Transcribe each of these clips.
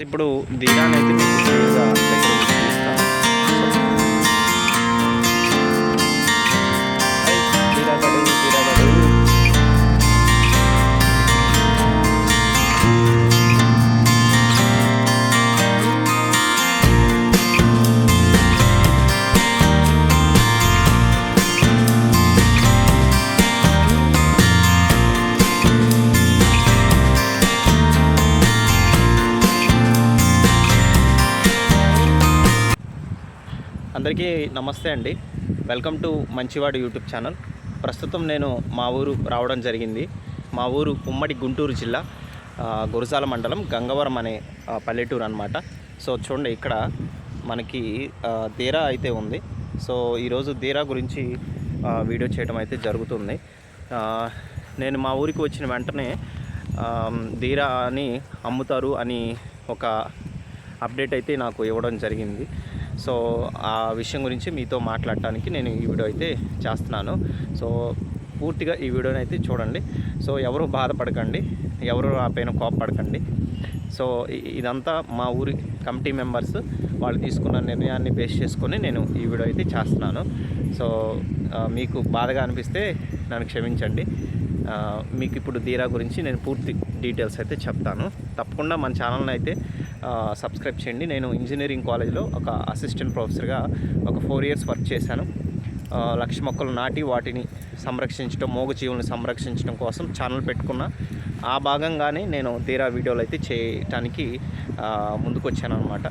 ఇప్పుడు దిగాన్ అయితే మీకు అందరికీ నమస్తే అండి. వెల్కమ్ టు మంచివాడు యూట్యూబ్ ఛానల్. ప్రస్తుతం నేను మా ఊరు రావడం జరిగింది. మా ఊరు ఉమ్మడి గుంటూరు జిల్లా గురజాల మండలం గంగవరం అనే పల్లెటూరు అనమాట సో చూడండి ఇక్కడ మనకి దీరా అయితే ఉంది. సో ఈరోజు దీరా గురించి వీడియో చేయడం అయితే జరుగుతుంది. నేను మా ఊరికి వచ్చిన వెంటనే దీరా అని అమ్ముతారు అని ఒక అప్డేట్ అయితే నాకు ఇవ్వడం జరిగింది. సో ఆ విషయం గురించి మీతో మాట్లాడటానికి నేను ఈ వీడియో అయితే చేస్తున్నాను. సో పూర్తిగా ఈ వీడియోని అయితే చూడండి. సో ఎవరు బాధపడకండి. ఎవరు ఆ పైన కోపపడకండి. సో ఇదంతా మా ఊరి కమిటీ మెంబర్స్ వాళ్ళు తీసుకున్న నిర్ణయాన్ని బేస్ చేసుకొని నేను ఈ వీడియో అయితే చేస్తున్నాను. సో మీకు బాధగా అనిపిస్తే నన్ను క్షమించండి. మీకు ఇప్పుడు దీరా గురించి నేను పూర్తి డీటెయిల్స్ అయితే చెప్తాను. తప్పకుండా మన ఛానల్ని అయితే సబ్స్క్రైబ్ చేయండి. నేను ఇంజనీరింగ్ కాలేజ్లో ఒక అసిస్టెంట్ ప్రొఫెసర్గా ఒక ఫోర్ ఇయర్స్ వర్క్ చేశాను. లక్ష మొక్కలు నాటి వాటిని సంరక్షించడం మోగ జీవులను సంరక్షించడం కోసం ఛానల్ పెట్టుకున్న. ఆ భాగంగానే నేను తీరా వీడియోలు అయితే చేయటానికి ముందుకొచ్చాను అనమాట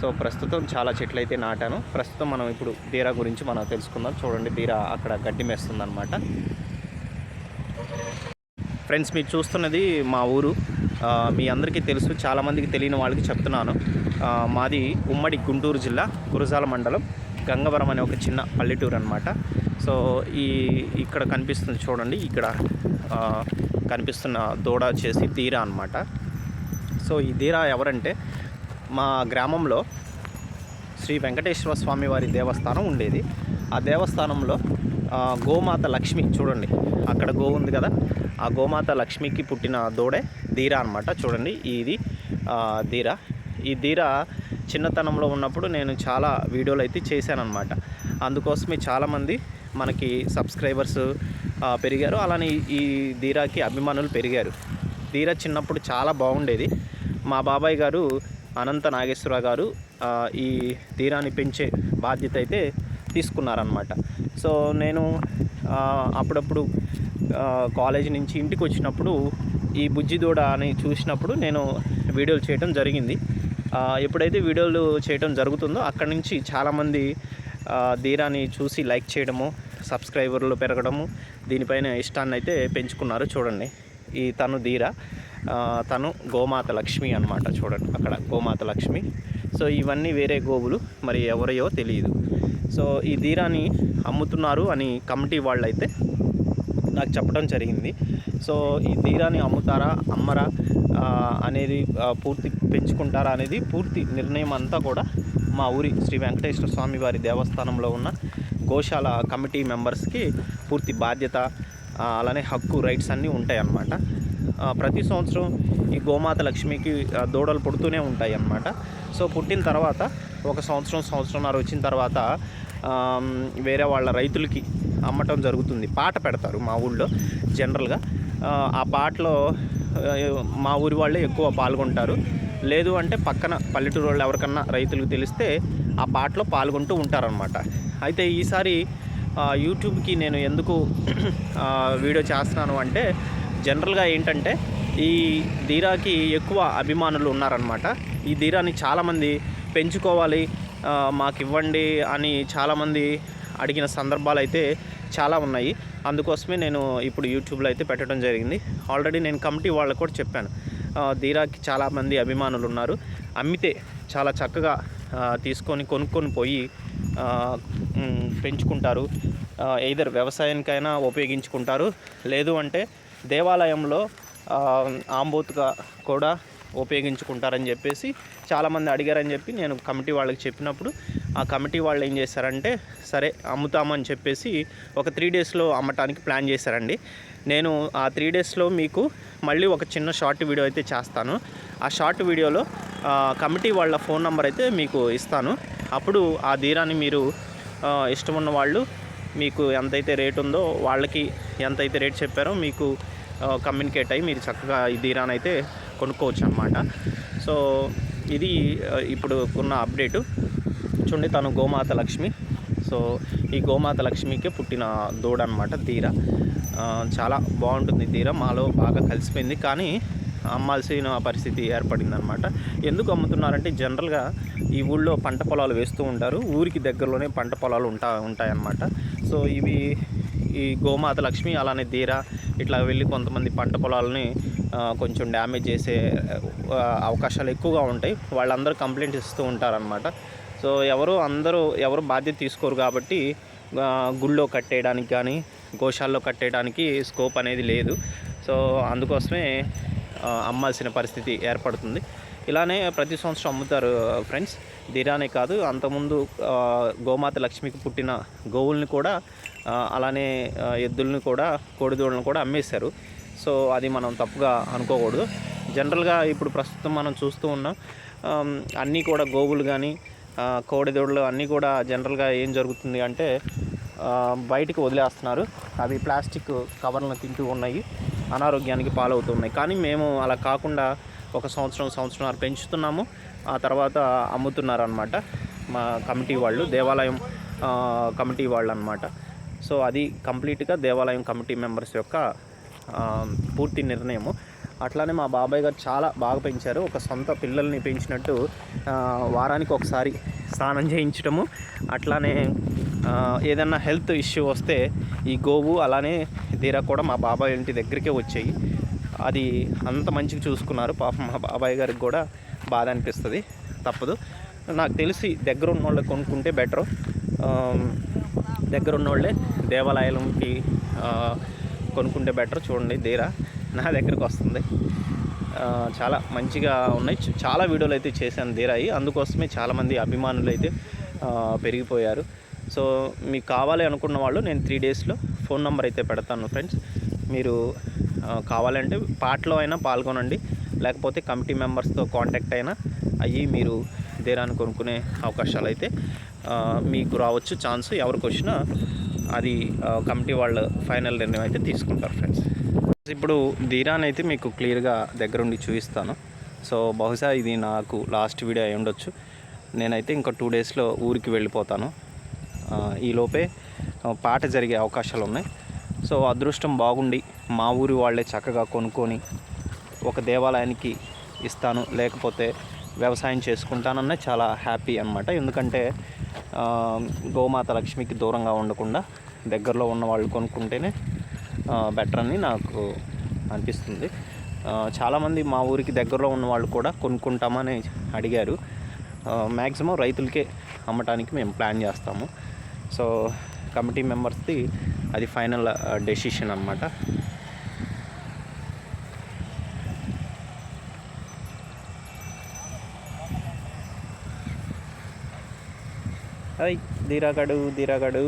సో ప్రస్తుతం చాలా చెట్లు అయితే నాటాను. ప్రస్తుతం మనం ఇప్పుడు దీరా గురించి మనం తెలుసుకుందాం. చూడండి దీరా అక్కడ గడ్డి మేస్తుందన్నమాట. ఫ్రెండ్స్ మీరు చూస్తున్నది మా ఊరు. మీ అందరికీ తెలుసు చాలామందికి తెలియని వాళ్ళకి చెప్తున్నాను. మాది ఉమ్మడి గుంటూరు జిల్లా గురజాల మండలం గంగవరం అనే ఒక చిన్న పల్లెటూరు అనమాట సో ఈ ఇక్కడ కనిపిస్తుంది చూడండి ఇక్కడ కనిపిస్తున్న దూడ వచ్చేసి తీరా అనమాట సో ఈ తీరా ఎవరంటే మా గ్రామంలో శ్రీ వెంకటేశ్వర స్వామి వారి దేవస్థానం ఉండేది. ఆ దేవస్థానంలో గోమాత లక్ష్మి చూడండి అక్కడ గో ఉంది కదా ఆ గోమాత లక్ష్మికి పుట్టిన దూడే ధీర అనమాట చూడండి ఇది ధీర. ఈ ధీర చిన్నతనంలో ఉన్నప్పుడు నేను చాలా వీడియోలు అయితే చేశానన్నమాట. అందుకోసమే చాలామంది మనకి సబ్స్క్రైబర్స్ పెరిగారు. అలానే ఈ- ధీరాకి అభిమానులు పెరిగారు. ధీర చిన్నప్పుడు చాలా బాగుండేది. మా బాబాయ్ గారు అనంత నాగేశ్వరరావు గారు ఈ ధీరాన్ని పెంచే బాధ్యత అయితే తీసుకున్నారనమాట సో నేను అప్పుడప్పుడు కాలేజీ నుంచి ఇంటికి వచ్చినప్పుడు ఈ బుజ్జి దూడ అని చూసినప్పుడు నేను వీడియోలు చేయడం జరిగింది. ఎప్పుడైతే వీడియోలు చేయడం జరుగుతుందో అక్కడి నుంచి చాలామంది ధీరాని చూసి లైక్ చేయడము సబ్స్క్రైబర్లు పెరగడము దీనిపైన ఇష్టాన్ని అయితే పెంచుకున్నారు చూడండి. ఈ తను ధీర తను గోమాత లక్ష్మి అన్నమాట చూడండి అక్కడ గోమాత లక్ష్మి. సో ఇవన్నీ వేరే గోవులు మరి ఎవరయో తెలియదు సో ఈ ధీరాని అమ్ముతున్నారు అని కమిటీ వాళ్ళు అయితే నాకు చెప్పడం జరిగింది. సో ఈ తీరాన్ని అమ్ముతారా అమ్మరా అనేది పూర్తి పెంచుకుంటారా అనేది పూర్తి నిర్ణయం అంతా కూడా మా ఊరి శ్రీ వెంకటేశ్వర స్వామి వారి దేవస్థానంలో ఉన్న గోశాల కమిటీ మెంబర్స్కి పూర్తి బాధ్యత అలానే హక్కు రైట్స్ అన్నీ ఉంటాయి అన్నమాట ప్రతి సంవత్సరం ఈ గోమాత లక్ష్మికి దూడలు పుడుతూనే ఉంటాయి అన్నమాట సో పుట్టిన తర్వాత ఒక సంవత్సరం సంవత్సరంన్నర వచ్చిన తర్వాత వేరే వాళ్ళ రైతులకి అమ్మటం జరుగుతుంది. పాట పెడతారు మా ఊళ్ళో జనరల్గా. ఆ, పాటలో మా ఊరి వాళ్ళే ఎక్కువ పాల్గొంటారు. లేదు అంటే పక్కన పల్లెటూరు వాళ్ళు ఎవరికన్నా రైతులకు తెలిస్తే ఆ పాటలో పాల్గొంటూ ఉంటారనమాట అయితే ఈసారి యూట్యూబ్కి నేను ఎందుకు వీడియో చేస్తున్నాను అంటే జనరల్గా ఏంటంటే ఈ ధీరాకి ఎక్కువ అభిమానులు ఉన్నారనమాట ఈ ధీరాని చాలామంది పెంచుకోవాలి మాకు ఇవ్వండి అని చాలామంది అడిగిన సందర్భాలు అయితే చాలా ఉన్నాయి. అందుకోసమే నేను ఇప్పుడు యూట్యూబ్లో అయితే పెట్టడం జరిగింది. ఆల్రెడీ నేను కమిటీ వాళ్ళకు కూడా చెప్పాను. ధీరాకి దీరాకి చాలామంది అభిమానులు ఉన్నారు. అమ్మితే చాలా చక్కగా తీసుకొని కొనుక్కొని పోయి పెంచుకుంటారు. ఎయిదర్ వ్యవసాయానికైనా ఉపయోగించుకుంటారు. లేదు అంటే దేవాలయంలో ఆంబోతుగా కూడా ఉపయోగించుకుంటారని చెప్పేసి చాలామంది అడిగారని చెప్పి నేను కమిటీ వాళ్ళకి చెప్పినప్పుడు ఆ కమిటీ వాళ్ళు ఏం చేశారంటే సరే అమ్ముతామని చెప్పేసి ఒక త్రీ డేస్లో అమ్మటానికి ప్లాన్ చేశారండి. నేను ఆ త్రీ డేస్లో మీకు మళ్ళీ ఒక చిన్న షార్ట్ వీడియో అయితే చేస్తాను. ఆ షార్ట్ వీడియోలో కమిటీ వాళ్ళ ఫోన్ నెంబర్ అయితే మీకు ఇస్తాను. అప్పుడు ఆ ధీరాన్ని మీరు ఇష్టమున్న ఇష్టం ఉన్న వాళ్ళు మీకు ఎంతైతే రేట్ ఉందో వాళ్ళకి ఎంతైతే రేట్ చెప్పారో మీకు కమ్యూనికేట్ అయ్యి మీరు చక్కగా ఈ ధీరాన్ని అయితే కొనుక్కోవచ్చు అనమాట సో ఇది ఇప్పుడు ఉన్న అప్డేటు. చూడండి తను గోమాత లక్ష్మి. సో ఈ గోమాత లక్ష్మికి పుట్టిన దూడ అనమాట తీర చాలా బాగుంటుంది తీర. మాలో బాగా కలిసిపోయింది. కానీ అమ్మాల్సిన పరిస్థితి ఏర్పడింది అనమాట ఎందుకు అమ్ముతున్నారంటే జనరల్గా ఈ ఊళ్ళో పంట పొలాలు వేస్తూ ఉంటారు. ఊరికి దగ్గరలోనే పంట పొలాలు ఉంటా ఉంటాయన్నమాట. సో ఇవి ఈ గోమాత లక్ష్మి అలానే తీర ఇట్లా వెళ్ళి కొంతమంది పంట పొలాలని కొంచెం డ్యామేజ్ చేసే అవకాశాలు ఎక్కువగా ఉంటాయి. వాళ్ళందరూ కంప్లైంట్ ఇస్తూ ఉంటారనమాట సో ఎవరు అందరూ ఎవరు బాధ్యత తీసుకోరు కాబట్టి గుళ్ళో కట్టేయడానికి కానీ గోశాల్లో కట్టేయడానికి స్కోప్ అనేది లేదు. సో అందుకోసమే అమ్మాల్సిన పరిస్థితి ఏర్పడుతుంది. ఇలానే ప్రతి సంవత్సరం అమ్ముతారు ఫ్రెండ్స్. దీరానే కాదు అంతకుముందు గోమాత లక్ష్మికి పుట్టిన గోవుల్ని కూడా అలానే ఎద్దుల్ని కూడా కోడిదూడలను కూడా అమ్మేశారు. సో అది మనం తప్పుగా అనుకోకూడదు. జనరల్గా ఇప్పుడు ప్రస్తుతం మనం చూస్తూ ఉన్నాం. అన్నీ కూడా గోవులు కానీ కోడిదూడలు అన్నీ కూడా జనరల్గా ఏం జరుగుతుంది అంటే బయటికి వదిలేస్తున్నారు. అవి ప్లాస్టిక్ కవర్లను తింటూ ఉన్నాయి. అనారోగ్యానికి పాలవుతున్నాయి. కానీ మేము అలా కాకుండా ఒక సంవత్సరం సంవత్సరం పెంచుతున్నాము. ఆ తర్వాత అమ్ముతున్నారు అనమాట మా కమిటీ వాళ్ళు దేవాలయం కమిటీ వాళ్ళు అనమాట సో అది కంప్లీట్గా దేవాలయం కమిటీ మెంబర్స్ యొక్క పూర్తి నిర్ణయము. అట్లానే మా బాబాయ్ గారు చాలా బాగా పెంచారు. ఒక సొంత పిల్లల్ని పెంచినట్టు వారానికి ఒకసారి స్నానం చేయించడము అట్లానే ఏదన్నా హెల్త్ ఇష్యూ వస్తే ఈ గోవు అలానే దీరా కూడా మా బాబాయ్ ఇంటి దగ్గరికే వచ్చాయి. అది అంత మంచిగా చూసుకున్నారు. పాపం మా బాబాయ్ గారికి కూడా బాధ అనిపిస్తుంది. తప్పదు. నాకు తెలిసి దగ్గర ఉన్న వాళ్ళు కొనుక్కుంటే బెటర్. దగ్గర ఉన్న వాళ్ళే దేవాలయాలకి కొనుక్కుంటే బెటర్ చూడండి దేరా నా దగ్గరకు వస్తుంది. చాలా మంచిగా ఉన్నాయి. చాలా వీడియోలు అయితే చేశాను దీరాయి అందుకోసమే చాలామంది అభిమానులు అయితే పెరిగిపోయారు. సో మీకు కావాలి అనుకున్న వాళ్ళు నేను త్రీ డేస్లో ఫోన్ నెంబర్ అయితే పెడతాను ఫ్రెండ్స్. మీరు కావాలంటే పాటలో అయినా పాల్గొనండి. లేకపోతే కమిటీ మెంబర్స్తో కాంటాక్ట్ అయినా అయ్యి మీరు దేరాన్ని కొనుక్కునే అవకాశాలు అయితే మీకు రావచ్చు. ఛాన్స్ ఎవరికి వచ్చినా అది కమిటీ వాళ్ళు ఫైనల్ నిర్ణయం అయితే తీసుకుంటారు ఫ్రెండ్స్. ఇప్పుడు ధీరాన్ అయితే మీకు క్లియర్గా దగ్గరుండి చూపిస్తాను. సో బహుశా ఇది నాకు లాస్ట్ వీడియో అయి ఉండొచ్చు. నేనైతే ఇంకా టూ డేస్లో ఊరికి వెళ్ళిపోతాను. ఈలోపే పాట జరిగే అవకాశాలు ఉన్నాయి. సో అదృష్టం బాగుండి మా ఊరి వాళ్ళే చక్కగా కొనుక్కొని ఒక దేవాలయానికి ఇస్తాను. లేకపోతే వ్యవసాయం చేసుకుంటానన్న చాలా హ్యాపీ అనమాట ఎందుకంటే గోమాత లక్ష్మికి దూరంగా ఉండకుండా దగ్గరలో ఉన్న వాళ్ళు కొనుక్కుంటేనే బెటర్ అని నాకు అనిపిస్తుంది. చాలామంది మా ఊరికి దగ్గరలో ఉన్న వాళ్ళు కూడా కొనుక్కుంటామని అడిగారు. మ్యాక్సిమం రైతులకే అమ్మటానికి మేము ప్లాన్ చేస్తాము. సో కమిటీ మెంబర్స్ది అది ఫైనల్ డెసిషన్ అనమాట అయ్ దిరగడు దిరగడు.